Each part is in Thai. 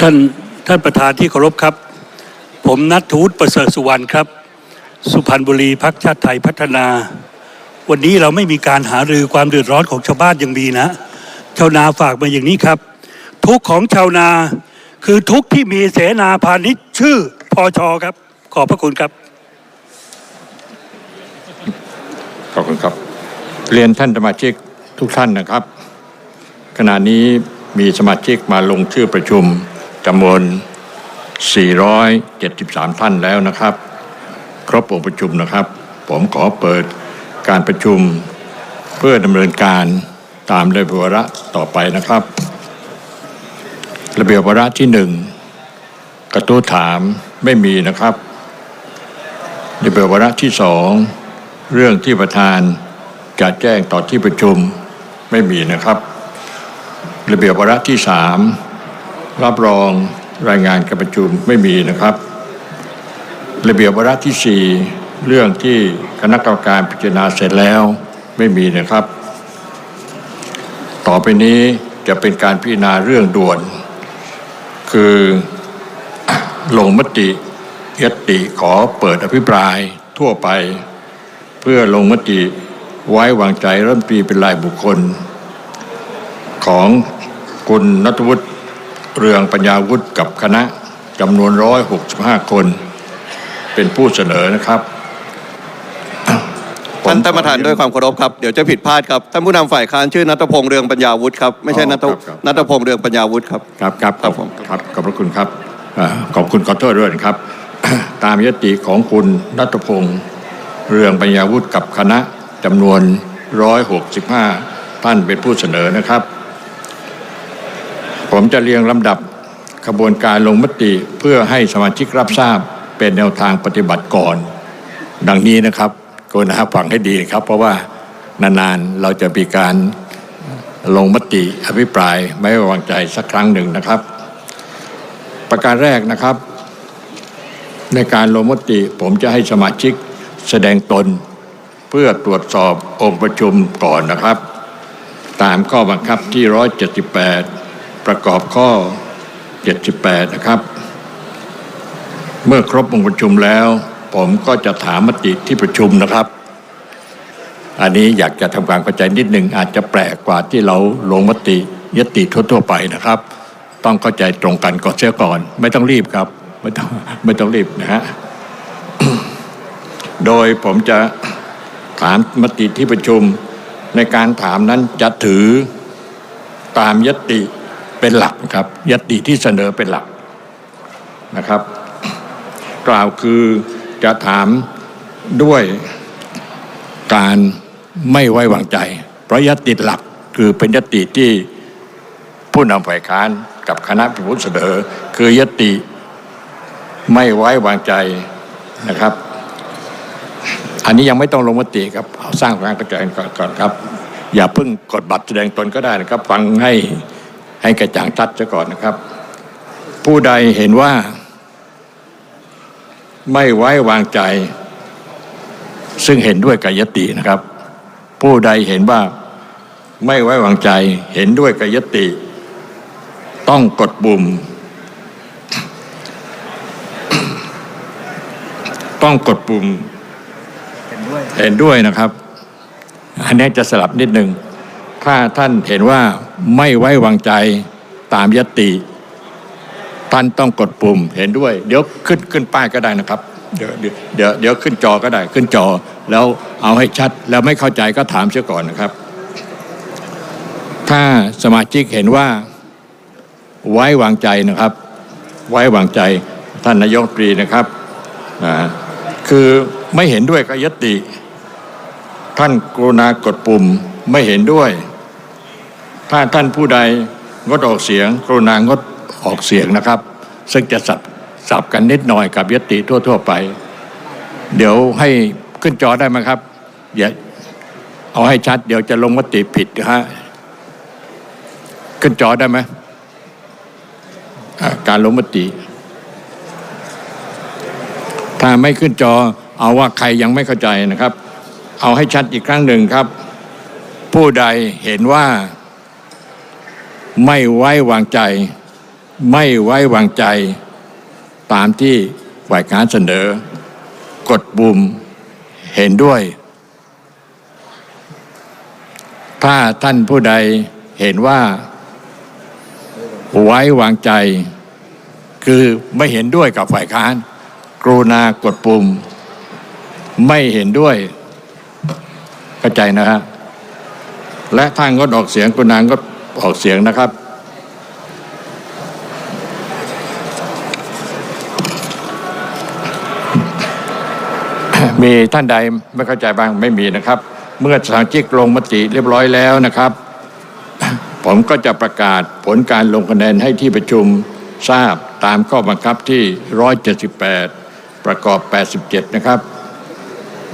ท่านท่านประธานที่เคารพครับ ผมนัทธวุฒิประเสริฐสุวรรณครับ สุพรรณบุรีพักชาติไทยพัฒนา วันนี้เราไม่มีการหารือความเดือดร้อนของชาวบ้านยังมีนะ ชาวนาฝากมาอย่างนี้ครับ ทุกของชาวนาคือทุกที่มีเสนาพาณิชย์ชื่อพอชอครับ ขอบพระคุณครับ ขอบคุณครับ เรียนท่านสมาชิกทุกท่านนะครับ ขณะนี้มีสมาชิกมาลงชื่อประชุม จำนวน 473 ท่านแล้วนะครับ ครบองค์ประชุมนะครับ ผมขอเปิดการประชุมเพื่อดำเนินการตามระเบียบวาระต่อไปนะครับ ระเบียบวาระที่หนึ่งกระทู้ถามไม่มีนะครับระเบียบวาระที่สองเรื่องที่ประธานจะแจ้งต่อที่ประชุมไม่มีนะครับ ระเบียบวาระที่สาม รับรองรายงานการประชุมไม่มีนะครับ ระเบียบวาระที่สี่เรื่องที่คณะกรรมการพิจารณาเสร็จแล้วไม่มีนะครับ ต่อไปนี้จะเป็นการพิจารณาเรื่องด่วน คือลงมติยติขอเปิดอภิปรายทั่วไป เพื่อลงมติไว้วางใจรัฐมนตรีเป็นรายบุคคล ของคุณนัทวุฒิ เรืองปัญญาวุฒิกับคณะจำนวน165คน เป็นผู้เสนอนะครับท่านท่านประธานด้วยความเคารพครับเดี๋ยวจะผิดพลาดครับท่านผู้นำฝ่ายค้านชื่อนัทพงษ์เรืองปัญญาวุฒิครับไม่ใช่อ๋อนัทครับครับนัทพงษ์เรืองปัญญาวุฒิครับครับครับครับผมครับขอบพระคุณครับอ่าขอบคุณขอโทษด้วยนะครับ ตามยติของคุณนัทพงษ์เรืองปัญญาวุฒิกับคณะจำนวน165ท่านเป็นผู้เสนอนะครับ ผมจะเรียงลำดับกระบวนการลงมติเพื่อให้สมาชิกรับทราบเป็นแนวทางปฏิบัติก่อน ดังนี้นะครับกรุณาฟังให้ดีนะครับ เพราะว่านานๆเราจะมีการลงมติอภิปรายไม่ไว้วางใจสักครั้งหนึ่งนะครับ ประการแรกนะครับ ในการลงมติผมจะให้สมาชิกแสดงตน เพื่อตรวจสอบองค์ประชุมก่อนนะครับ ตามข้อบังคับที่ 178 ประกอบข้อ 78 นะครับ เมื่อครบองค์ประชุมแล้ว ผมก็จะถามมติที่ประชุมนะครับ อันนี้อยากจะทำความเข้าใจนิดหนึ่งอาจจะแปลกกว่าที่เราลงมติยติทั่วๆไปนะครับ ต้องเข้าใจตรงกันก่อนเสียก่อน ไม่ต้องรีบครับ ไม่ต้องไม่ต้องรีบนะฮะโดยผมจะถามมติที่ประชุมในการถามนั้นจะถือตามยติ เป็นหลักครับยติที่เสนอเป็นหลักนะครับ กล่าวคือจะถามด้วยการไม่ไว้วางใจ เพราะยติหลักคือเป็นยติที่ผู้นำฝ่ายค้านกับคณะผู้เสนอ คือยติไม่ไว้วางใจนะครับ อันนี้ยังไม่ต้องลงมติครับเอาสร้างความเข้าใจกันก่อนก่อนครับ อย่าเพิ่งกดบัตรแสดงตนก็ได้นะครับ ฟังให้ ให้กระจ่างชัดซะก่อนนะครับ ผู้ใดเห็นว่า ไม่ไว้วางใจ ซึ่งเห็นด้วยกับยตินะครับ ผู้ใดเห็นว่าไม่ไว้วางใจ เห็นด้วยกับยติ ต้องกดปุ่ม ต้องกดปุ่ม เห็นด้วยนะครับ อันนี้จะสลับนิดนึง ถ้าท่านเห็นว่า ไม่ไว้วางใจตามยติ ท่านต้องกดปุ่มเห็นด้วย เดี๋ยวขึ้นขึ้นป้ายก็ได้นะครับ เดี๋ยวเดี๋ยวเดี๋ยวขึ้นจอก็ได้ขึ้นจอ แล้วเอาให้ชัดแล้วไม่เข้าใจก็ถามเสียก่อนนะครับ ถ้าสมาชิกเห็นว่าไว้วางใจนะครับ ไว้วางใจท่านนายกตรีนะครับนะคือไม่เห็นด้วยกับยติ ท่านกรุณากดปุ่มไม่เห็นด้วย ถ้าท่านผู้ใดงดออกเสียง กรุณางดออกเสียงนะครับ ซึ่งจะสับสับกันนิดหน่อยกับยติทั่ว ๆ ไป เดี๋ยวให้ขึ้นจอได้ไหมครับอย่าเอาให้ชัด เดี๋ยวจะลงมติผิดนะฮะขึ้นจอได้ไหมการลงมติ ถ้าไม่ขึ้นจอเอาว่าใครยังไม่เข้าใจนะครับ เอาให้ชัดอีกครั้งหนึ่งครับ ผู้ใดเห็นว่า ไม่ไว้วางใจ ไม่ไว้วางใจ ตามที่ฝ่ายค้านเสนอ กดปุ่มเห็นด้วย ถ้าท่านผู้ใดเห็นว่า ไว้วางใจ คือไม่เห็นด้วยกับฝ่ายค้าน กรุณากดปุ่ม ไม่เห็นด้วยเข้าใจนะฮะและถ้างดออกเสียงกรุณางด ออกเสียงนะครับ มีท่านใดไม่เข้าใจบ้างไม่มีนะครับ เมื่อสมาชิกลงมติเรียบร้อยแล้วนะครับ ผมก็จะประกาศผลการลงคะแนนให้ที่ประชุมทราบตามข้อบังคับที่ 178 ประกอบ 87 นะครับ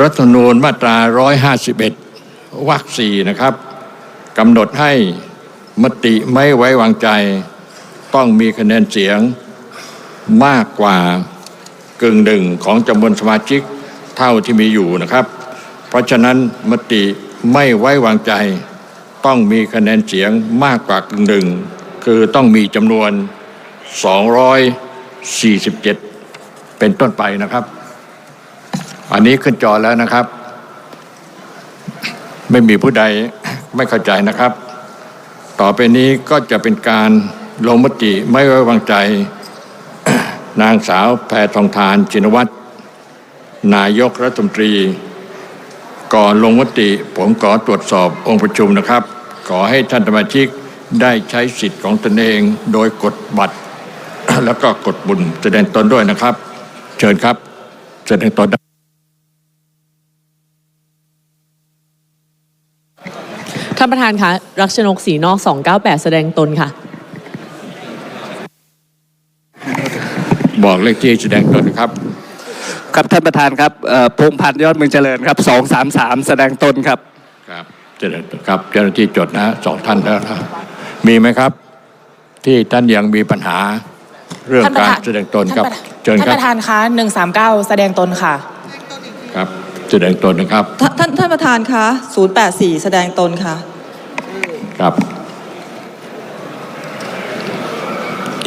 รัฐธรรมนูญมาตรา 151 วรรคสี่นะครับกำหนดให้ มติไม่ไว้วางใจ ต้องมีคะแนนเสียงมากกว่ากึ่งหนึ่งของจำนวนสมาชิกเท่าที่มีอยู่นะครับ เพราะฉะนั้นมติไม่ไว้วางใจ ต้องมีคะแนนเสียงมากกว่ากึ่งหนึ่งคือต้องมีจำนวน 247 เป็นต้นไปนะครับ อันนี้ขึ้นจอแล้วนะครับ ไม่มีผู้ใดไม่เข้าใจนะครับ ต่อไปนี้ก็จะเป็นการลงมติไม่ไว้วางใจ นางสาวแพทองทานชินวัตรนายกรัฐมนตรี ก่อนลงมติผมขอตรวจสอบองค์ประชุมนะครับ ขอให้ท่านสมาชิกได้ใช้สิทธิ์ของตนเองโดยกดบัตร แล้วก็กดบุญแสดงตนด้วยนะครับ เชิญครับแสดงตนได้ ท่านประธานคะรักชนกสีนอก298 แสดงตนค่ะ บอกเลขที่แสดงตนนะครับ ครับท่านประธานครับเอ่อพงษ์พันธ์ยอดเมืองเจริญครับ 233 แสดงตนครับ ครับแสดงตนครับเจ้าหน้าที่จดนะฮะสองท่านแล้วนะมีไหมครับ ที่ท่านยังมีปัญหาเรื่องท่านประการธานแสดงตนครับท่านประเชิญท่านครัปบระธานคะ139 แสดงตนค่ะครับ แสดงตนนะครับท่านท่านท่านประธานคะ084 แสดงตนค่ะ ครับ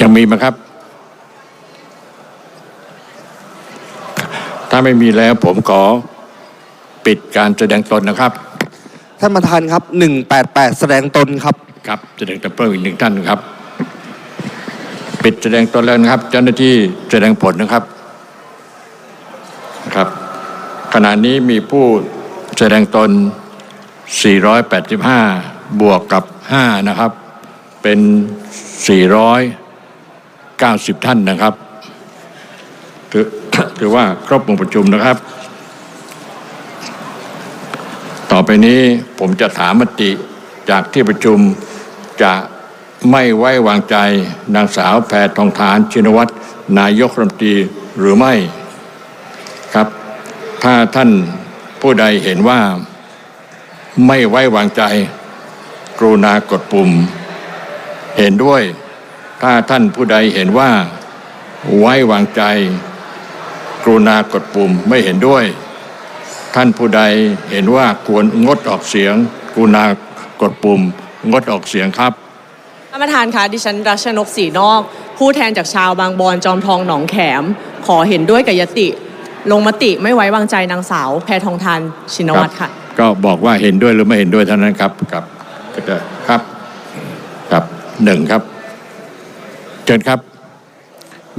ยังมีไหมครับ ถ้าไม่มีแล้วผมขอปิดการแสดงตนนะครับ ท่านประธานครับ 188 แสดงตนครับ ครับแสดงตนเพิ่มอีกหนึ่งท่านครับ ปิดแสดงตนแล้วนะครับ เจ้าหน้าที่แสดงผลนะครับนะครับ ขณะนี้มีผู้แสดงตน 485 บวกกับ 5 นะครับ เป็น 490 ท่านนะครับ ถือถือว่าครบวงประชุมนะครับ ต่อไปนี้ผมจะถามมติจากที่ประชุมจะไม่ไว้วางใจนางสาวแพทองทานชินวัตรนายกรัฐมนตรีหรือไม่ ถ้าท่านผู้ใดเห็นว่าไม่ไว้วางใจ กรุณากดปุ่ม เห็นด้วย ถ้าท่านผู้ใดเห็นว่า ไว้วางใจ กรุณากดปุ่มไม่เห็นด้วย ท่านผู้ใดเห็นว่าควรงดออกเสียง กรุณากดปุ่ม งดออกเสียงครับท่านประธานคะดิฉันรัชนกสีนอก ผู้แทนจากชาวบางบอนจอมทองหนองแขม ขอเห็นด้วยกับยติ ลงมติไม่ไว้วางใจนางสาว แพทองทานชินวัตรค่ะ ก็บอกว่าเห็นด้วยหรือไม่เห็นด้วยเท่านั้นครับครับก็จะครับครับหนึ่งครับเชิญครับ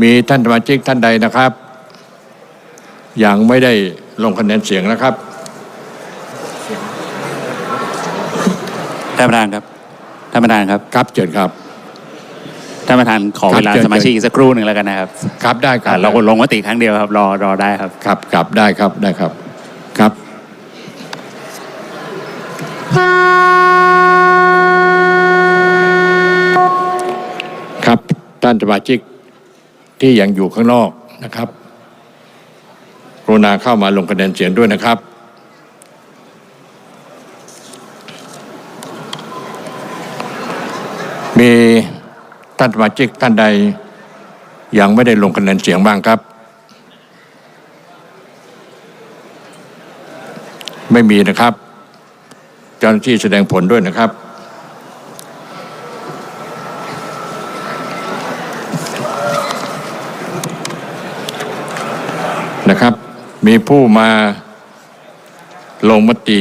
มีท่านสมาชิกท่านใดนะครับ ยังไม่ได้ลงคะแนนเสียงนะครับท่านประธานครับท่านประธานครับ ครับเชิญครับ ท่านประธานขอครับเวลาเชิญสมาชิกอีกสักครู่หนึ่งแล้วกันนะครับ ครับได้ครัอ่าบเราลงมติครั้งเดียวครับ รอรอได้ครับ ครับครับได้ครับได้ครับครับครับท่านสมาชิกที่ยังอยู่ข้างนอกนะครับกรุณาเข้ามาลงคะแนนเสียงด้วยนะครับ มี ท่านสมาชิกท่านใดยังไม่ได้ลงคะแนนเสียงบ้างครับ ไม่มีนะครับ เจ้าหน้าที่แสดงผลด้วยนะครับ นะครับ มีผู้มาลงมติ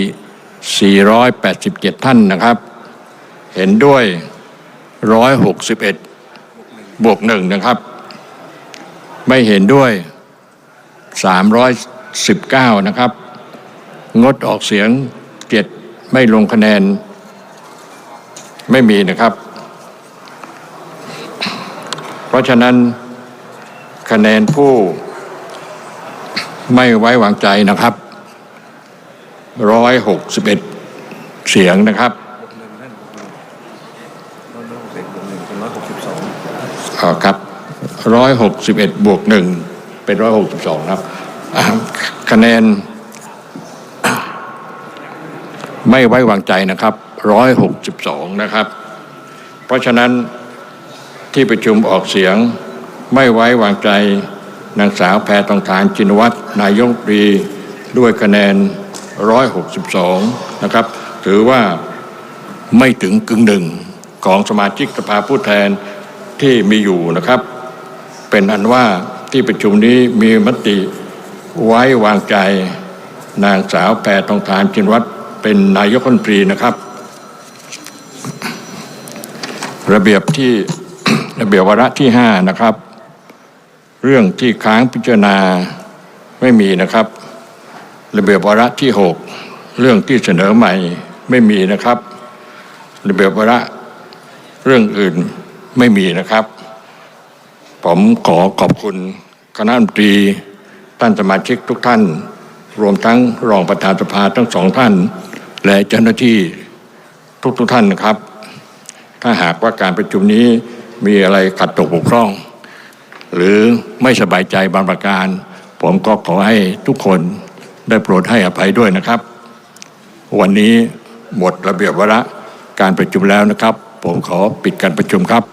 487 ท่านนะครับ เห็นด้วย 161 บวกหนึ่งนะครับ ไม่เห็นด้วย 319 นะครับ งดออกเสียง 7 ไม่ลงคะแนน ไม่มีนะครับ เพราะฉะนั้นคะแนนผู้ไม่ไว้วางใจนะครับ 161 เสียงนะครับ อ๋อครับ161บวกหนึ่งเป็น162ครับสอ่าคะแนน ไม่ไว้วางใจนะครับ162นะครับ เพราะฉะนั้นที่ประชุมออกเสียงไม่ไว้วางใจนางสาวแพทองทานจินวัตรนายกรัฐมนตรีด้วยคะแนน 162 นะครับ ถือว่าไม่ถึงกึ่งหนึ่งของสมาชิกสภาผู้แทน ที่มีอยู่นะครับ เป็นอันว่าที่ประชุมนี้มีมติไว้วางใจ นางสาวแพทองทานจินวัตรเป็นนายกรัฐมนตรีนะครับ ระเบียบที่ระเบียบวาระที่ห้านะครับ เรื่องที่ค้างพิจารณาไม่มีนะครับ ระเบียบวาระที่หกเรื่องที่เสนอใหม่ไม่มีนะครับ ระเบียบวาระเรื่องอื่น ไม่มีนะครับ ผมขอขอบคุณคณะมนตรีท่านสมาชิกทุกท่าน รวมทั้งรองประธานสภาทั้งสองท่าน และเจ้าหน้าที่ทุกๆท่านนะครับ ถ้าหากว่าการประชุมนี้มีอะไรขัดตกบกพร่อง หรือไม่สบายใจบางประการ ผมก็ขอให้ทุกคนได้โปรดให้อภัยด้วยนะครับ วันนี้หมดระเบียบวาระการประชุมแล้วนะครับ ผมขอปิดการประชุมครับ